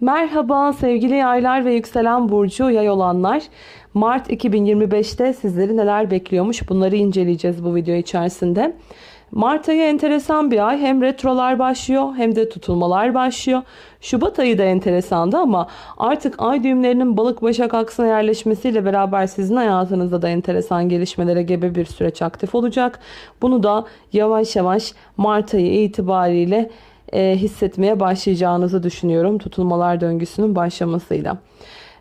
Merhaba sevgili yaylar ve yükselen burcu yay olanlar. Mart 2025'te sizleri neler bekliyormuş bunları inceleyeceğiz bu video içerisinde. Mart ayı enteresan bir ay. Hem retrolar başlıyor hem de tutulmalar başlıyor. Şubat ayı da enteresandı ama artık ay düğümlerinin balık başak aksına yerleşmesiyle beraber sizin hayatınızda da enteresan gelişmelere gebe bir süreç aktif olacak. Bunu da yavaş yavaş Mart ayı itibariyle hissetmeye başlayacağınızı düşünüyorum tutulmalar döngüsünün başlamasıyla.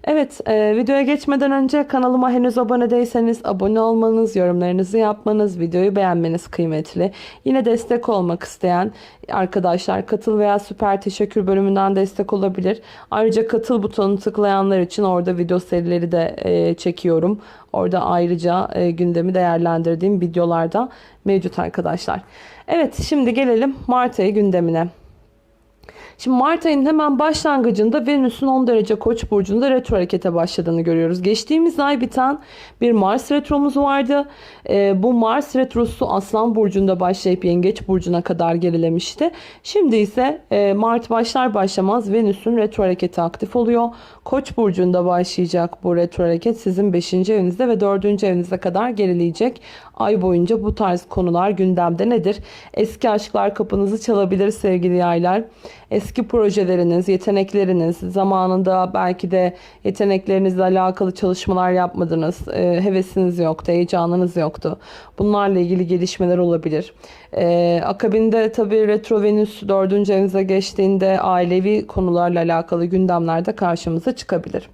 Evet e, videoya geçmeden önce kanalıma henüz abone değilseniz abone olmanız, yorumlarınızı yapmanız, videoyu beğenmeniz kıymetli. Yine destek olmak isteyen arkadaşlar katıl veya süper teşekkür bölümünden destek olabilir. Ayrıca katıl butonunu tıklayanlar için orada video serileri de e, çekiyorum. Orada ayrıca e, gündemi değerlendirdiğim videolarda mevcut arkadaşlar. Evet şimdi gelelim Mart ayı gündemine. Şimdi Mart ayının hemen başlangıcında Venüs'ün 10 derece Koç burcunda retro harekete başladığını görüyoruz. Geçtiğimiz ay biten bir Mars retromuz vardı. Ee, bu Mars retrosu Aslan burcunda başlayıp Yengeç burcuna kadar gerilemişti. Şimdi ise e, Mart başlar başlamaz Venüs'ün retro hareketi aktif oluyor. Koç burcunda başlayacak bu retro hareket sizin 5. evinizde ve 4. evinize kadar gerileyecek. Ay boyunca bu tarz konular gündemde nedir? Eski aşklar kapınızı çalabilir sevgili yaylar. Eski projeleriniz, yetenekleriniz, zamanında belki de yeteneklerinizle alakalı çalışmalar yapmadınız. E, hevesiniz yoktu, heyecanınız yoktu. Bunlarla ilgili gelişmeler olabilir. E, akabinde tabii retro venüs 4. evinize geçtiğinde ailevi konularla alakalı gündemlerde karşımıza çıkabilir.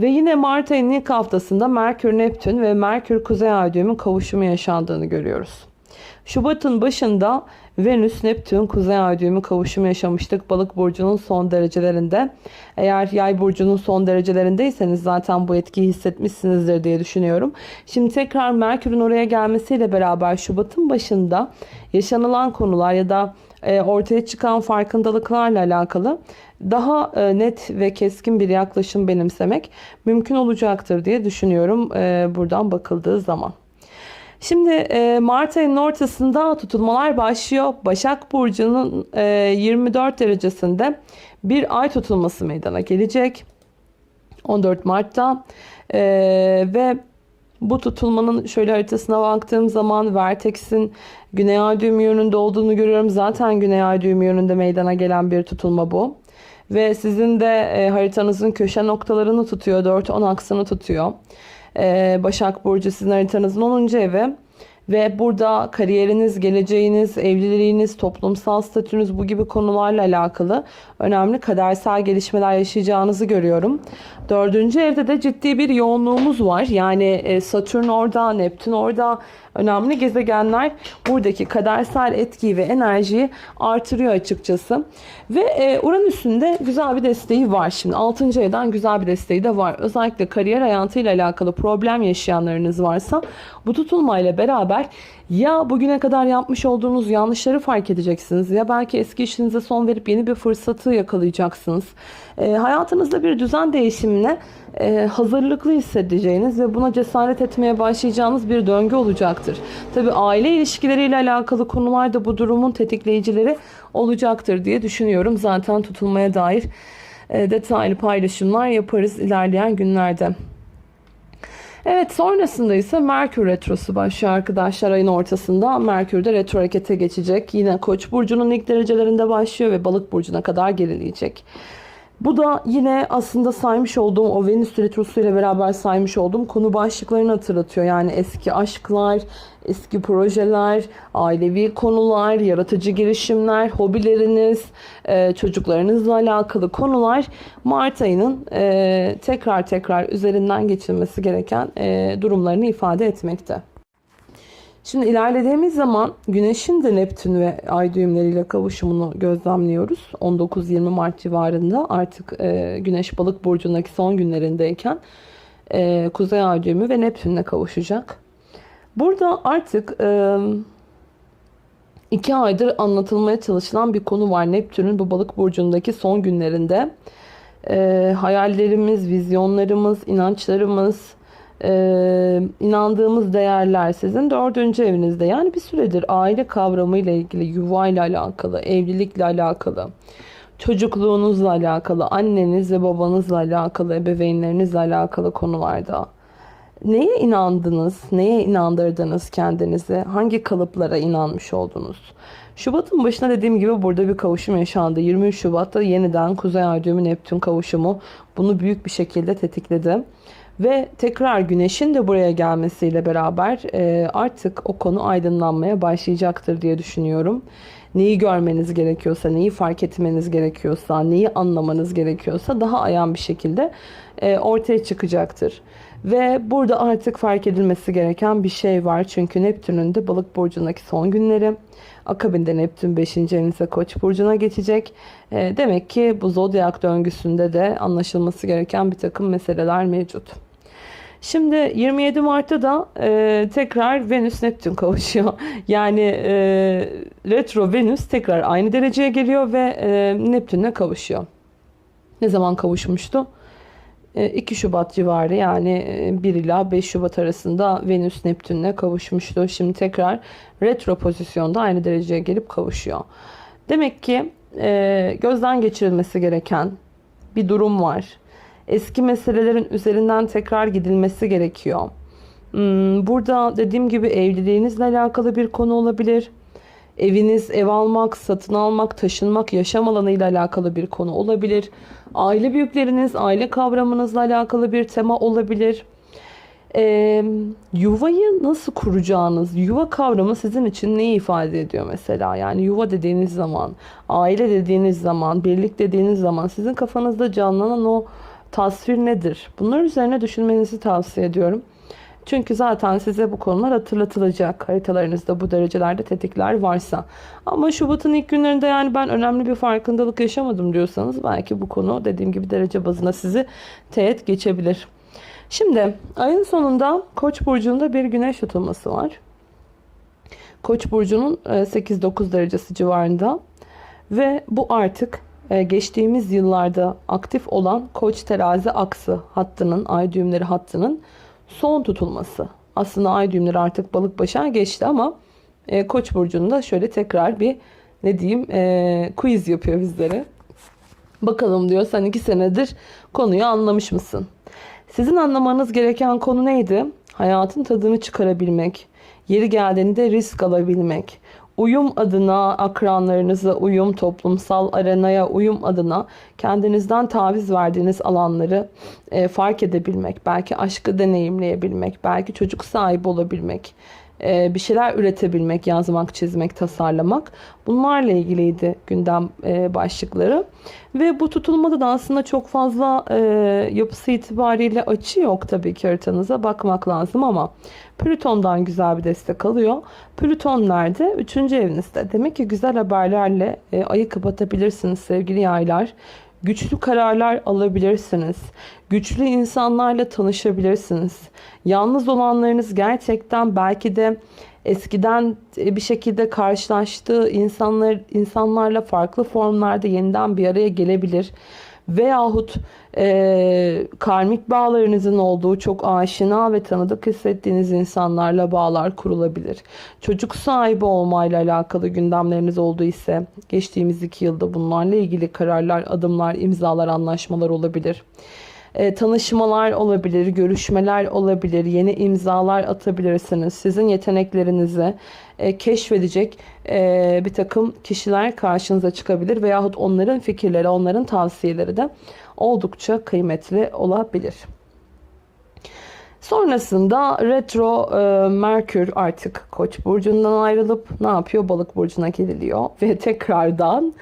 Ve yine Mart ayının ilk haftasında Merkür Neptün ve Merkür Kuzey Ay düğümün kavuşumu yaşandığını görüyoruz. Şubat'ın başında Venüs Neptün Kuzey Ay düğümü kavuşumu yaşamıştık Balık burcunun son derecelerinde. Eğer Yay burcunun son derecelerindeyseniz zaten bu etkiyi hissetmişsinizdir diye düşünüyorum. Şimdi tekrar Merkür'ün oraya gelmesiyle beraber Şubat'ın başında yaşanılan konular ya da e, ortaya çıkan farkındalıklarla alakalı daha e, net ve keskin bir yaklaşım benimsemek mümkün olacaktır diye düşünüyorum e, buradan bakıldığı zaman. Şimdi e, Mart ayının ortasında tutulmalar başlıyor. Başak Burcu'nun 24 derecesinde bir ay tutulması meydana gelecek. 14 Mart'ta ve bu tutulmanın şöyle haritasına baktığım zaman Vertex'in Güney Ay düğümü yönünde olduğunu görüyorum. Zaten Güney Ay düğümü yönünde meydana gelen bir tutulma bu. Ve sizin de e, haritanızın köşe noktalarını tutuyor. 4-10 aksını tutuyor. E, Başak Burcu sizin haritanızın 10. evi. Ve burada kariyeriniz, geleceğiniz, evliliğiniz, toplumsal statünüz bu gibi konularla alakalı önemli kadersel gelişmeler yaşayacağınızı görüyorum. Dördüncü evde de ciddi bir yoğunluğumuz var. Yani e, Satürn orada, Neptün orada önemli gezegenler buradaki kadersel etkiyi ve enerjiyi artırıyor açıkçası. Ve e, Uranüs'ün de güzel bir desteği var şimdi. 6. evden güzel bir desteği de var. Özellikle kariyer hayatıyla alakalı problem yaşayanlarınız varsa bu tutulmayla beraber ya bugüne kadar yapmış olduğunuz yanlışları fark edeceksiniz ya belki eski işinize son verip yeni bir fırsatı yakalayacaksınız. E, hayatınızda bir düzen değişimine e, hazırlıklı hissedeceğiniz ve buna cesaret etmeye başlayacağınız bir döngü olacaktır. Tabi aile ilişkileriyle alakalı konularda bu durumun tetikleyicileri olacaktır diye düşünüyorum. Zaten tutulmaya dair e, detaylı paylaşımlar yaparız ilerleyen günlerde. Evet sonrasında ise Merkür Retrosu başlıyor arkadaşlar ayın ortasında. Merkür de retro harekete geçecek. Yine Koç burcunun ilk derecelerinde başlıyor ve Balık burcuna kadar gerileyecek. Bu da yine aslında saymış olduğum o Venüs Retrosu ile beraber saymış olduğum konu başlıklarını hatırlatıyor. Yani eski aşklar, eski projeler, ailevi konular, yaratıcı girişimler, hobileriniz, e, çocuklarınızla alakalı konular Mart ayının e, tekrar tekrar üzerinden geçilmesi gereken e, durumlarını ifade etmekte. Şimdi ilerlediğimiz zaman Güneş'in de Neptün ve Ay düğümleriyle kavuşumunu gözlemliyoruz. 19-20 Mart civarında artık e, Güneş Balık burcundaki son günlerindeyken e, Kuzey Ay düğümü ve Neptün'le kavuşacak. Burada artık e, iki aydır anlatılmaya çalışılan bir konu var. Neptün'ün bu Balık burcundaki son günlerinde e, hayallerimiz, vizyonlarımız, inançlarımız e, inandığımız değerler sizin dördüncü evinizde. Yani bir süredir aile kavramı ile ilgili, yuva ile alakalı, evlilikle alakalı, çocukluğunuzla alakalı, anneniz ve babanızla alakalı, ebeveynlerinizle alakalı konularda neye inandınız, neye inandırdınız kendinizi, hangi kalıplara inanmış oldunuz? Şubat'ın başına dediğim gibi burada bir kavuşum yaşandı. 23 Şubat'ta yeniden Kuzey Ay düğümü Neptün kavuşumu bunu büyük bir şekilde tetikledi. Ve tekrar güneşin de buraya gelmesiyle beraber e, artık o konu aydınlanmaya başlayacaktır diye düşünüyorum. Neyi görmeniz gerekiyorsa, neyi fark etmeniz gerekiyorsa, neyi anlamanız gerekiyorsa daha ayan bir şekilde e, ortaya çıkacaktır. Ve burada artık fark edilmesi gereken bir şey var. Çünkü Neptün'ün de balık burcundaki son günleri. Akabinde Neptün 5. evinize Koç burcuna geçecek. E, demek ki bu zodyak döngüsünde de anlaşılması gereken bir takım meseleler mevcut. Şimdi 27 Mart'ta da e, tekrar Venüs Neptün kavuşuyor. Yani e, retro Venüs tekrar aynı dereceye geliyor ve e, Neptün'le kavuşuyor. Ne zaman kavuşmuştu? 2 Şubat civarı yani 1 ila 5 Şubat arasında Venüs Neptün'le kavuşmuştu. Şimdi tekrar retro pozisyonda aynı dereceye gelip kavuşuyor. Demek ki e, gözden geçirilmesi gereken bir durum var. Eski meselelerin üzerinden tekrar gidilmesi gerekiyor. Hmm, burada dediğim gibi evliliğinizle alakalı bir konu olabilir. Eviniz, ev almak, satın almak, taşınmak, yaşam alanıyla alakalı bir konu olabilir. Aile büyükleriniz, aile kavramınızla alakalı bir tema olabilir. Ee, yuvayı nasıl kuracağınız, yuva kavramı sizin için neyi ifade ediyor mesela? Yani yuva dediğiniz zaman, aile dediğiniz zaman, birlik dediğiniz zaman sizin kafanızda canlanan o tasvir nedir? Bunlar üzerine düşünmenizi tavsiye ediyorum. Çünkü zaten size bu konular hatırlatılacak. Haritalarınızda bu derecelerde tetikler varsa. Ama Şubat'ın ilk günlerinde yani ben önemli bir farkındalık yaşamadım diyorsanız belki bu konu dediğim gibi derece bazında sizi teğet geçebilir. Şimdi ayın sonunda Koç burcunda bir güneş tutulması var. Koç burcunun 8-9 derecesi civarında ve bu artık e, geçtiğimiz yıllarda aktif olan Koç terazi aksı hattının, ay düğümleri hattının son tutulması. Aslında ay düğümleri artık balık başına geçti ama e, Koç burcunda şöyle tekrar bir ne diyeyim e, quiz yapıyor bizlere. Bakalım diyor sen iki senedir konuyu anlamış mısın? Sizin anlamanız gereken konu neydi? Hayatın tadını çıkarabilmek, yeri geldiğinde risk alabilmek, uyum adına akranlarınıza uyum, toplumsal arenaya uyum adına kendinizden taviz verdiğiniz alanları e, fark edebilmek, belki aşkı deneyimleyebilmek, belki çocuk sahibi olabilmek, bir şeyler üretebilmek, yazmak, çizmek, tasarlamak bunlarla ilgiliydi gündem e, başlıkları. Ve bu tutulmada da aslında çok fazla e, yapısı itibariyle açı yok tabii ki haritanıza bakmak lazım ama Plüton'dan güzel bir destek alıyor. Plüton nerede? Üçüncü evinizde. Demek ki güzel haberlerle ayı kapatabilirsiniz sevgili yaylar. Güçlü kararlar alabilirsiniz. Güçlü insanlarla tanışabilirsiniz. Yalnız olanlarınız gerçekten belki de eskiden bir şekilde karşılaştığı insanlar insanlarla farklı formlarda yeniden bir araya gelebilir veyahut e, karmik bağlarınızın olduğu çok aşina ve tanıdık hissettiğiniz insanlarla bağlar kurulabilir. Çocuk sahibi olmayla alakalı gündemleriniz olduğu ise geçtiğimiz iki yılda bunlarla ilgili kararlar, adımlar, imzalar, anlaşmalar olabilir e, tanışmalar olabilir, görüşmeler olabilir, yeni imzalar atabilirsiniz. Sizin yeteneklerinizi e, keşfedecek e, bir takım kişiler karşınıza çıkabilir veyahut onların fikirleri, onların tavsiyeleri de oldukça kıymetli olabilir. Sonrasında retro e, Merkür artık Koç burcundan ayrılıp ne yapıyor? Balık burcuna geliliyor ve tekrardan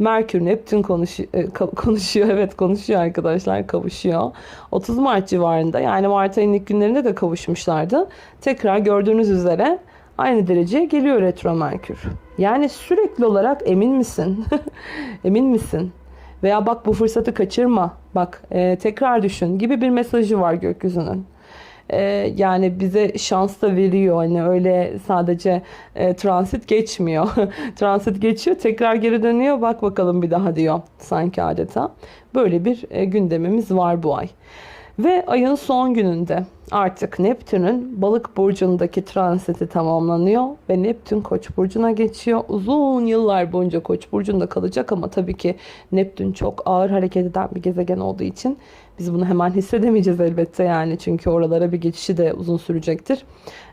Merkür Neptün konuşuyor, e, konuşuyor. Evet konuşuyor arkadaşlar. Kavuşuyor. 30 Mart civarında yani Mart ayının ilk günlerinde de kavuşmuşlardı. Tekrar gördüğünüz üzere aynı dereceye geliyor retro Merkür. Yani sürekli olarak emin misin? emin misin? Veya bak bu fırsatı kaçırma. Bak e, tekrar düşün gibi bir mesajı var gökyüzünün. Ee, yani bize şans da veriyor. Hani öyle sadece e, transit geçmiyor. transit geçiyor tekrar geri dönüyor bak bakalım bir daha diyor sanki adeta. Böyle bir e, gündemimiz var bu ay. Ve ayın son gününde artık Neptün'ün balık burcundaki transiti tamamlanıyor ve Neptün koç burcuna geçiyor. Uzun yıllar boyunca koç burcunda kalacak ama tabii ki Neptün çok ağır hareket eden bir gezegen olduğu için biz bunu hemen hissedemeyeceğiz elbette yani çünkü oralara bir geçişi de uzun sürecektir.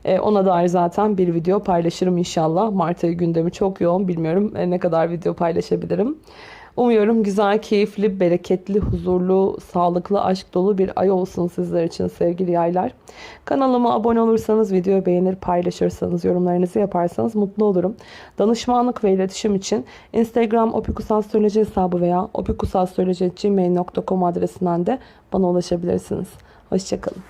Ee, ona dair zaten bir video paylaşırım inşallah. Mart ayı gündemi çok yoğun bilmiyorum e, ne kadar video paylaşabilirim. Umuyorum güzel, keyifli, bereketli, huzurlu, sağlıklı, aşk dolu bir ay olsun sizler için sevgili yaylar. Kanalıma abone olursanız, videoyu beğenir, paylaşırsanız, yorumlarınızı yaparsanız mutlu olurum. Danışmanlık ve iletişim için Instagram opikusastroloji hesabı veya opikusastroloji.gmail.com adresinden de bana ulaşabilirsiniz. Hoşçakalın.